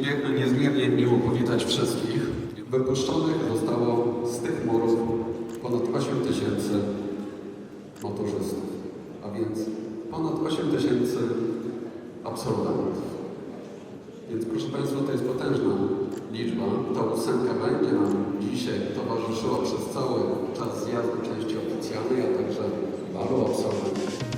Nie- Niezmiernie miło powitać wszystkich. Wypuszczonych zostało z tych murów ponad 8 tysięcy maturzystów, a więc ponad 8 tysięcy absolwentów. Więc proszę Państwa, to jest potężna liczba. Ta ósemka będzie nam dzisiaj towarzyszyła przez cały czas zjazdu części oficjalnej, a także balu absolwentów.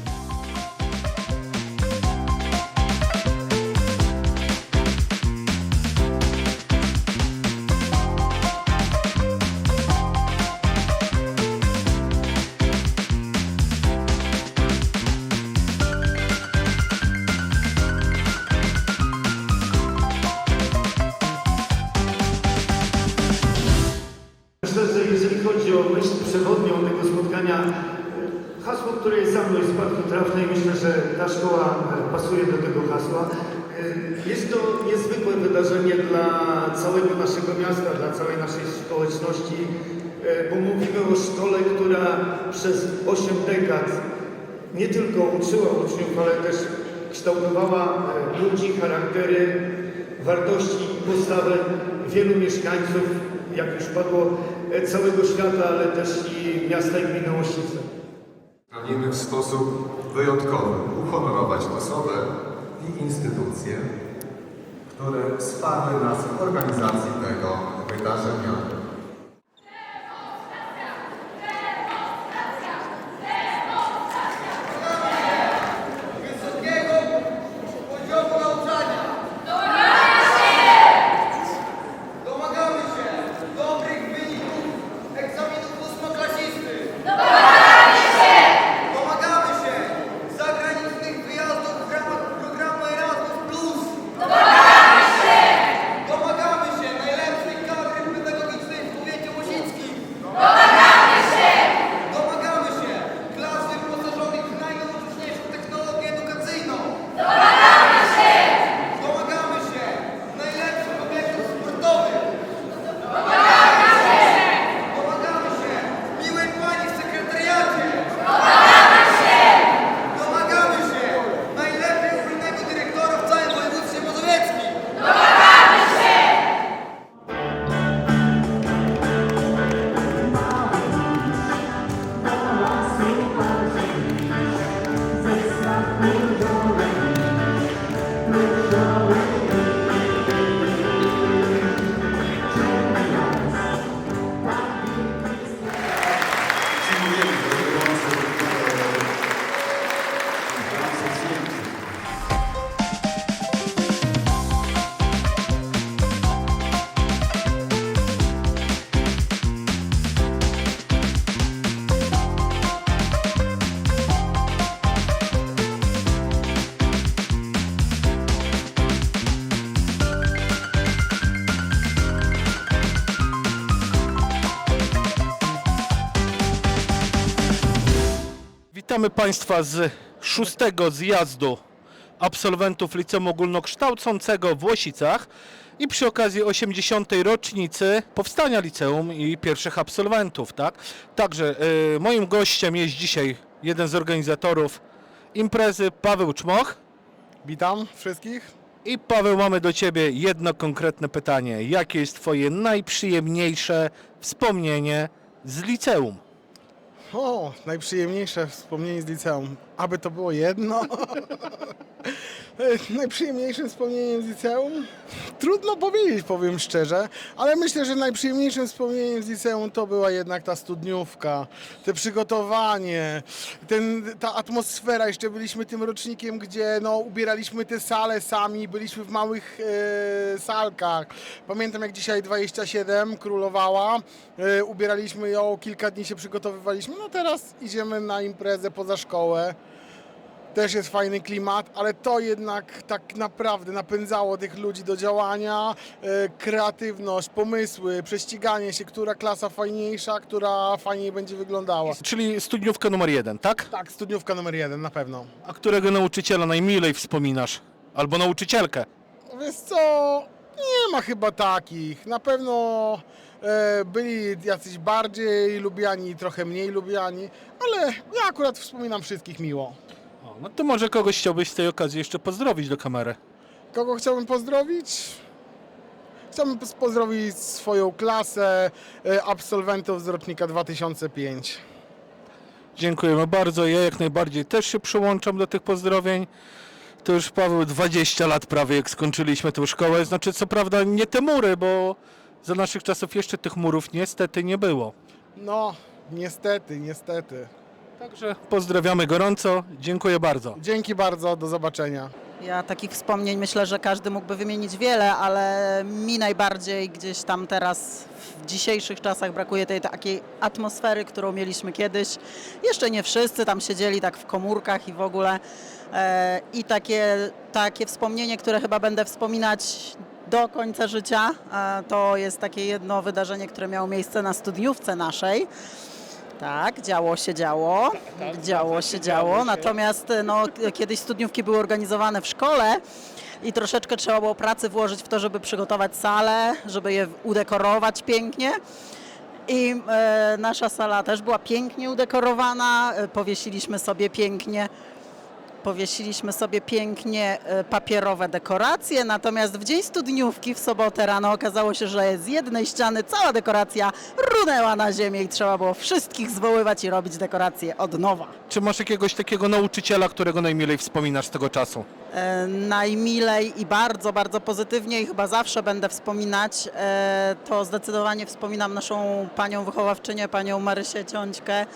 Jest to niezwykłe wydarzenie dla całego naszego miasta, dla całej naszej społeczności, e, bo mówimy o szkole, która przez 8 dekad nie tylko uczyła uczniów, ale też kształtowała e, ludzi, charaktery, wartości i postawy wielu mieszkańców, jak już padło, e, całego świata, ale też i miasta i gminy Łościce. Pragniemy w sposób wyjątkowy uhonorować osoby i instytucje, które wsparły nas w organizacji tego wydarzenia. Witamy Państwa z szóstego zjazdu absolwentów Liceum Ogólnokształcącego w Łosicach i przy okazji 80. rocznicy powstania liceum i pierwszych absolwentów, tak? Także y, moim gościem jest dzisiaj jeden z organizatorów imprezy, Paweł Czmoch. Witam wszystkich. I Paweł, mamy do Ciebie jedno konkretne pytanie. Jakie jest Twoje najprzyjemniejsze wspomnienie z liceum? O, najprzyjemniejsze wspomnienie z liceum. Aby to było jedno. Najprzyjemniejszym wspomnieniem z liceum? Trudno powiedzieć, powiem szczerze, ale myślę, że najprzyjemniejszym wspomnieniem z liceum to była jednak ta studniówka, te przygotowanie, ten, ta atmosfera. Jeszcze byliśmy tym rocznikiem, gdzie no, ubieraliśmy te sale sami, byliśmy w małych e, salkach. Pamiętam jak dzisiaj 27 królowała, e, ubieraliśmy ją, kilka dni się przygotowywaliśmy. No teraz idziemy na imprezę poza szkołę. Też jest fajny klimat, ale to jednak tak naprawdę napędzało tych ludzi do działania, e, kreatywność, pomysły, prześciganie się, która klasa fajniejsza, która fajniej będzie wyglądała. Czyli studniówka numer jeden, tak? Tak, studniówka numer jeden, na pewno. A którego nauczyciela najmilej wspominasz? Albo nauczycielkę? Wiesz co, nie ma chyba takich. Na pewno e, byli jacyś bardziej lubiani, trochę mniej lubiani, ale ja akurat wspominam wszystkich miło. No to może kogoś chciałbyś z tej okazji jeszcze pozdrowić do kamery. Kogo chciałbym pozdrowić? Chciałbym pos- pozdrowić swoją klasę e, absolwentów z rocznika 2005. Dziękujemy bardzo. Ja jak najbardziej też się przyłączam do tych pozdrowień. To już Paweł 20 lat prawie jak skończyliśmy tę szkołę. Znaczy co prawda nie te mury, bo za naszych czasów jeszcze tych murów niestety nie było. No, niestety, niestety. Także pozdrawiamy gorąco. Dziękuję bardzo. Dzięki bardzo, do zobaczenia. Ja takich wspomnień myślę, że każdy mógłby wymienić wiele, ale mi najbardziej gdzieś tam teraz w dzisiejszych czasach brakuje tej takiej atmosfery, którą mieliśmy kiedyś. Jeszcze nie wszyscy tam siedzieli tak w komórkach i w ogóle. E, I takie, takie wspomnienie, które chyba będę wspominać do końca życia, e, to jest takie jedno wydarzenie, które miało miejsce na studniówce naszej. Tak, działo się działo, działo się działo, natomiast no, k- kiedyś studniówki były organizowane w szkole i troszeczkę trzeba było pracy włożyć w to, żeby przygotować salę, żeby je udekorować pięknie. I e, nasza sala też była pięknie udekorowana, e, powiesiliśmy sobie pięknie Powiesiliśmy sobie pięknie e, papierowe dekoracje, natomiast w dzień studniówki w sobotę rano okazało się, że z jednej ściany cała dekoracja runęła na ziemię i trzeba było wszystkich zwoływać i robić dekoracje od nowa. Czy masz jakiegoś takiego nauczyciela, którego najmilej wspominasz z tego czasu? E, najmilej i bardzo, bardzo pozytywnie i chyba zawsze będę wspominać, e, to zdecydowanie wspominam naszą panią wychowawczynię, panią Marysię Ciąćkę.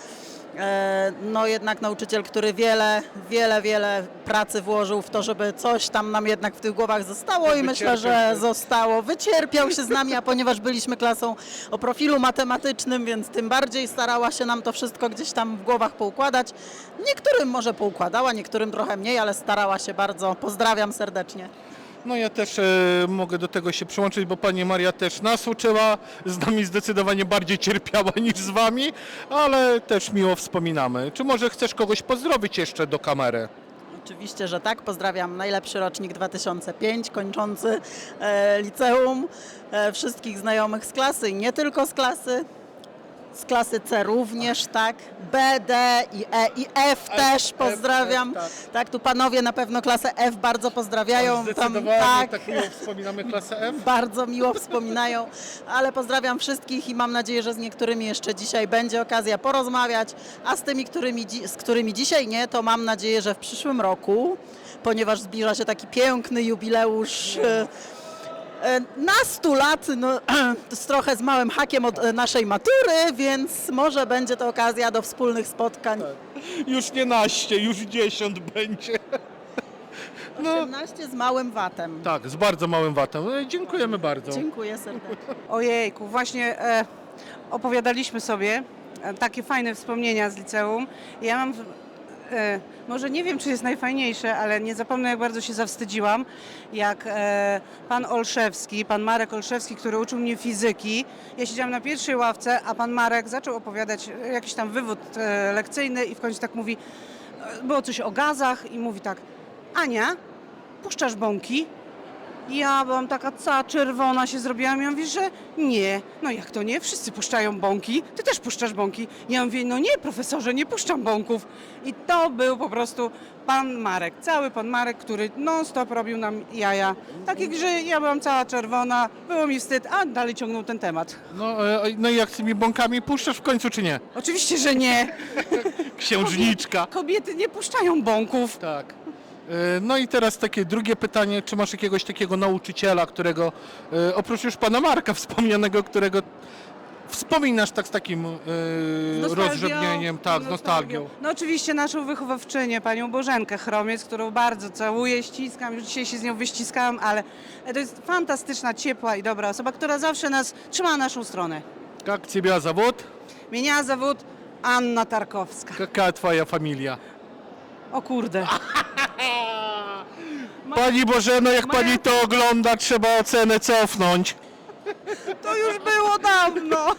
E, No jednak nauczyciel, który wiele, wiele, wiele pracy włożył w to, żeby coś tam nam jednak w tych głowach zostało i myślę, że zostało. Wycierpiał się z nami, a ponieważ byliśmy klasą o profilu matematycznym, więc tym bardziej starała się nam to wszystko gdzieś tam w głowach poukładać. Niektórym może poukładała, niektórym trochę mniej, ale starała się bardzo. Pozdrawiam serdecznie. No ja też e, mogę do tego się przyłączyć, bo pani Maria też nas uczyła, z nami zdecydowanie bardziej cierpiała niż z wami, ale też miło wspominamy. Czy może chcesz kogoś pozdrowić jeszcze do kamery? Oczywiście, że tak. Pozdrawiam najlepszy rocznik 2005, kończący e, liceum, e, wszystkich znajomych z klasy i nie tylko z klasy. Z klasy C również, tak. B, D i E i F też pozdrawiam. F, tak. tu panowie na pewno klasę F bardzo pozdrawiają. Zdecydowanie tak. tak miło wspominamy klasę F. bardzo miło wspominają, ale pozdrawiam wszystkich i mam nadzieję, że z niektórymi jeszcze dzisiaj będzie okazja porozmawiać, a z tymi, którymi, z którymi dzisiaj nie, to mam nadzieję, że w przyszłym roku, ponieważ zbliża się taki piękny jubileusz e, na 100 lat, no, z trochę z małym hakiem od e, naszej matury, więc może będzie to okazja do wspólnych spotkań. Już nie naście, już dziesiąt będzie. No 18 z małym watem. tak, z bardzo małym watem. E, Dziękujemy bardzo. Dziękuję serdecznie. Ojejku, właśnie e, opowiadaliśmy sobie e, takie fajne wspomnienia z liceum. Ja mam, w- e, może nie wiem, czy jest najfajniejsze, ale nie zapomnę, jak bardzo się zawstydziłam, jak e, pan Olszewski, pan Marek Olszewski, który uczył mnie fizyki, ja siedziałam na pierwszej ławce, a pan Marek zaczął opowiadać jakiś tam wywód e, lekcyjny i w końcu tak mówi, e, było coś o gazach i mówi tak, Ania, puszczasz bąki? Ja byłam taka cała czerwona się zrobiłam. Ja mówię, że nie. No jak to nie? Wszyscy puszczają bąki. Ty też puszczasz bąki. Ja mówię, no nie, profesorze, nie puszczam bąków. I to był po prostu pan Marek, cały pan Marek, który non-stop robił nam jaja. Takie, że ja byłam cała czerwona, było mi wstyd, a dalej ciągnął ten temat. No, e, no i jak z tymi bąkami puszczasz w końcu, czy nie? Oczywiście, że nie. Księżniczka. Kobiety nie puszczają bąków. Tak. E, No i teraz takie drugie pytanie, czy masz jakiegoś takiego nauczyciela, którego, e, oprócz już pana Marka wspomnianego, którego wspominasz tak z takim e, rozrzewnieniem, tak, z nostalgią. No oczywiście naszą wychowawczynię, panią Bożenkę Chromiec, którą bardzo całuję, ściskam, już dzisiaj się z nią wyściskałam, ale to jest fantastyczna, ciepła i dobra osoba, która zawsze nas trzyma naszą stronę. Jak ciebie zawód? Mieniała zawód Anna Tarkowska. Jaka twoja familia? O kurde. Pani Bożeno, jak pani to ogląda, trzeba ocenę cofnąć. To już było dawno.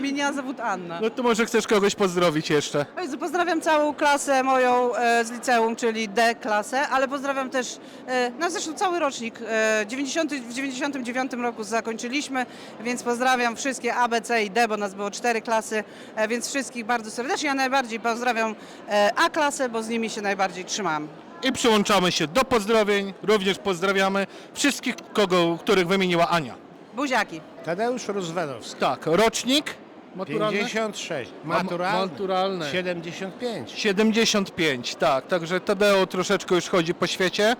Mieniała zawód Anna. No to może chcesz kogoś pozdrowić jeszcze. Jezu, Pozdrawiam całą klasę moją e, z liceum, czyli D klasę, ale pozdrawiam też, e, no zresztą cały rocznik, e, 90, w 99 roku zakończyliśmy, więc pozdrawiam wszystkie A, B, C i D, bo nas było cztery klasy, e, więc wszystkich bardzo serdecznie. Ja najbardziej pozdrawiam e, A klasę, bo z nimi się najbardziej trzymam. I przyłączamy się do pozdrowień. Również pozdrawiamy wszystkich, kogo, których wymieniła Ania. Buziaki. Tadeusz Rozwadowski. Tak, rocznik maturalny? 56. A ma- Maturalny. maturalny. 75. 75, tak, także Tadeo troszeczkę już chodzi po świecie.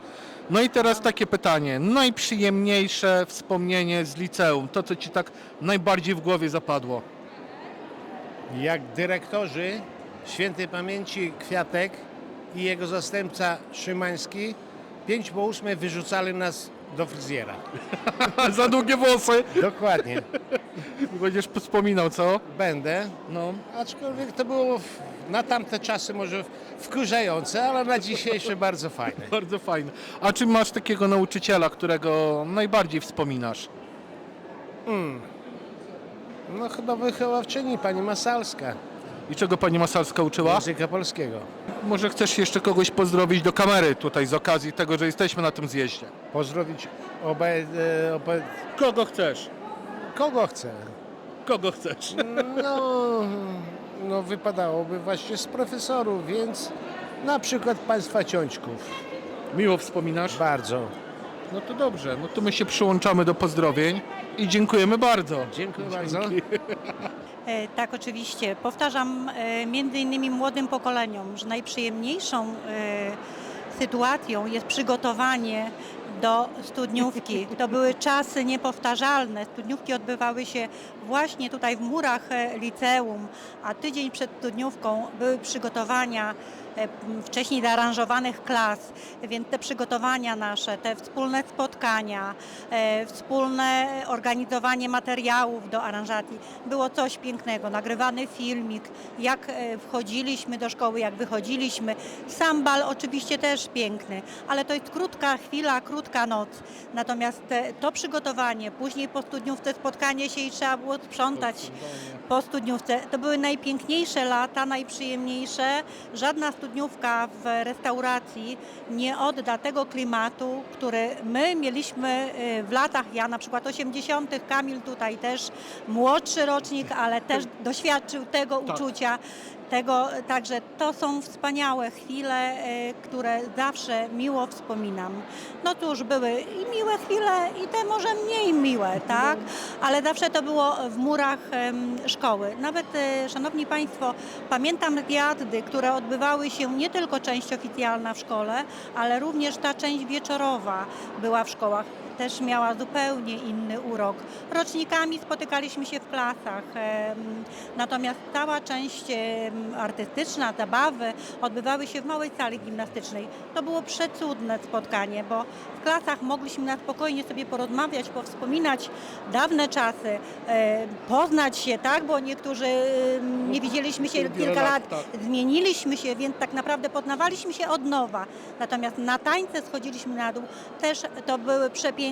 No i teraz takie pytanie, najprzyjemniejsze wspomnienie z liceum, to co Ci tak najbardziej w głowie zapadło? Jak dyrektorzy świętej pamięci Kwiatek i jego zastępca Szymański 5 po 8 wyrzucali nas do fryzjera. Za długie włosy! Dokładnie. Będziesz wspominał, co? Będę. No. Aczkolwiek to było w, na tamte czasy może wkurzające, ale na dzisiejsze bardzo fajne. Bardzo fajne. A czy masz takiego nauczyciela, którego najbardziej wspominasz? No chyba wychowawczyni pani Masalska. I czego pani Masalska uczyła? Języka polskiego. Może chcesz jeszcze kogoś pozdrowić do kamery tutaj z okazji tego, że jesteśmy na tym zjeździe? Pozdrowić obe, e, obe, Kogo chcesz? kogo chcę. Kogo chcesz? No, no wypadałoby właśnie z profesorów, więc na przykład państwa ciąćków. Miło wspominasz? Bardzo. No to dobrze, no to my się przyłączamy do pozdrowień i dziękujemy bardzo. Dziękuję bardzo. E, Tak, oczywiście. Powtarzam e, między innymi młodym pokoleniom, że najprzyjemniejszą e, sytuacją jest przygotowanie do studniówki. To były czasy niepowtarzalne. Studniówki odbywały się właśnie tutaj w murach e, liceum, a tydzień przed studniówką były przygotowania wcześniej zaaranżowanych klas, więc te przygotowania nasze, te wspólne spotkania, e, wspólne organizowanie materiałów do aranżacji, było coś pięknego. Nagrywany filmik, jak e, wchodziliśmy do szkoły, jak wychodziliśmy. Sam bal oczywiście też piękny, ale to jest krótka chwila, krótka noc. Natomiast e, to przygotowanie, później po studniówce spotkanie się i trzeba było sprzątać po studniówce. To były najpiękniejsze lata, najprzyjemniejsze. Żadna studniówka w restauracji nie odda tego klimatu, który my mieliśmy y, w latach, ja na przykład 80., Kamil tutaj też młodszy rocznik, ale też doświadczył tego uczucia. Tego, także to są wspaniałe chwile, y, które zawsze miło wspominam. No cóż, były i miłe chwile, i te może mniej miłe, tak? Ale zawsze to było w murach szkoły. Nawet, e, szanowni Państwo, pamiętam zjazdy, które odbywały się nie tylko część oficjalna w szkole, ale również ta część wieczorowa była w szkołach. Też miała zupełnie inny urok. Rocznikami spotykaliśmy się w klasach, natomiast cała część artystyczna, zabawy odbywały się w małej sali gimnastycznej. To było przecudne spotkanie, bo w klasach mogliśmy na spokojnie sobie porozmawiać, powspominać dawne czasy, poznać się, tak, bo niektórzy nie widzieliśmy się kilka lat, lat, tak. zmieniliśmy się, więc tak naprawdę poznawaliśmy się od nowa. Natomiast na tańce schodziliśmy na dół. Też to były przepiękne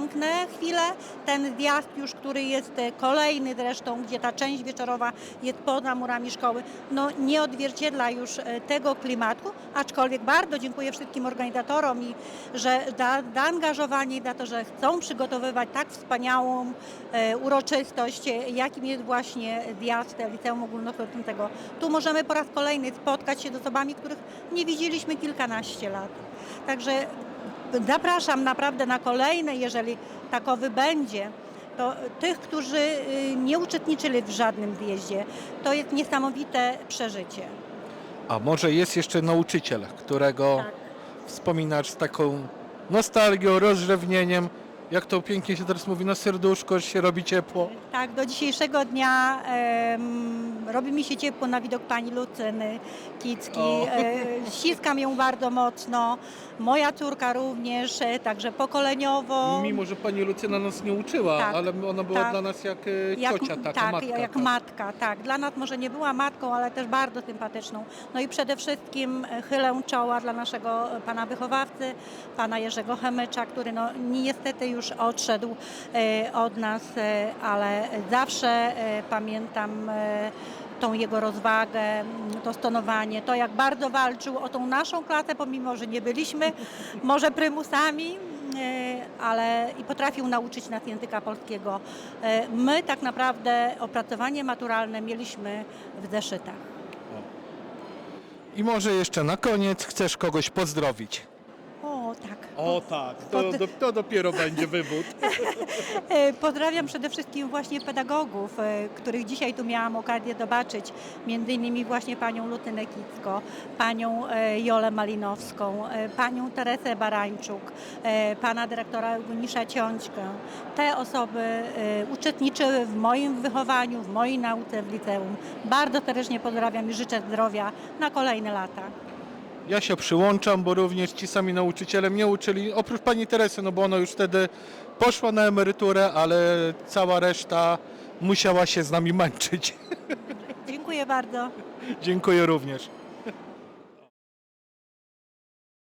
chwile. Ten zjazd już, który jest e, kolejny zresztą, gdzie ta część wieczorowa jest poza murami szkoły, no nie odzwierciedla już e, tego klimatu, aczkolwiek bardzo dziękuję wszystkim organizatorom i że za zaangażowanie i za to, że chcą przygotowywać tak wspaniałą e, uroczystość, jakim jest właśnie zjazd Liceum Ogólnokształcącego. Tu możemy po raz kolejny spotkać się z osobami, których nie widzieliśmy kilkanaście lat. Także zapraszam naprawdę na kolejne, jeżeli takowy będzie. To tych, którzy y, nie uczestniczyli w żadnym zjeździe, to jest niesamowite przeżycie. A może jest jeszcze nauczyciel, którego Tak. wspominasz z taką nostalgią, rozrzewnieniem, jak to pięknie się teraz mówi, na serduszko, że się robi ciepło. Tak, do dzisiejszego dnia em, robi mi się ciepło na widok pani Lucyny Kicki. O. E, ściskam ją bardzo mocno. Moja córka również, e, także pokoleniowo. Mimo, że pani Lucyna nas nie uczyła, Tak, ale ona była tak. dla nas jak, e, ciocia, taka tak, matka. jak tak. matka, tak. Dla nas może nie była matką, ale też bardzo sympatyczną. No i przede wszystkim e, chylę czoła dla naszego e, pana wychowawcy, pana Jerzego Chemycza, który no niestety już odszedł e, od nas, e, ale zawsze e, pamiętam tą jego rozwagę, to stonowanie, to jak bardzo walczył o tą naszą klasę, pomimo, że nie byliśmy może prymusami, ale i potrafił nauczyć nas języka polskiego. My tak naprawdę opracowanie maturalne mieliśmy w zeszytach. I może jeszcze na koniec chcesz kogoś pozdrowić. O, tak. To, Pod- do, to dopiero będzie wywód. E, Pozdrawiam przede wszystkim właśnie pedagogów, e, których dzisiaj tu miałam okazję zobaczyć. Między innymi właśnie panią Lutynę Kicko, panią e, Jolę Malinowską, e, panią Teresę Barańczuk, e, pana dyrektora Eugnisza Ciąćkę. Te osoby e, uczestniczyły w moim wychowaniu, w mojej nauce w liceum. Bardzo serdecznie pozdrawiam i życzę zdrowia na kolejne lata. Ja się przyłączam, bo również ci sami nauczyciele mnie uczyli, oprócz pani Teresy, no bo ona już wtedy poszła na emeryturę, ale cała reszta musiała się z nami męczyć. Dziękuję bardzo. Dziękuję również.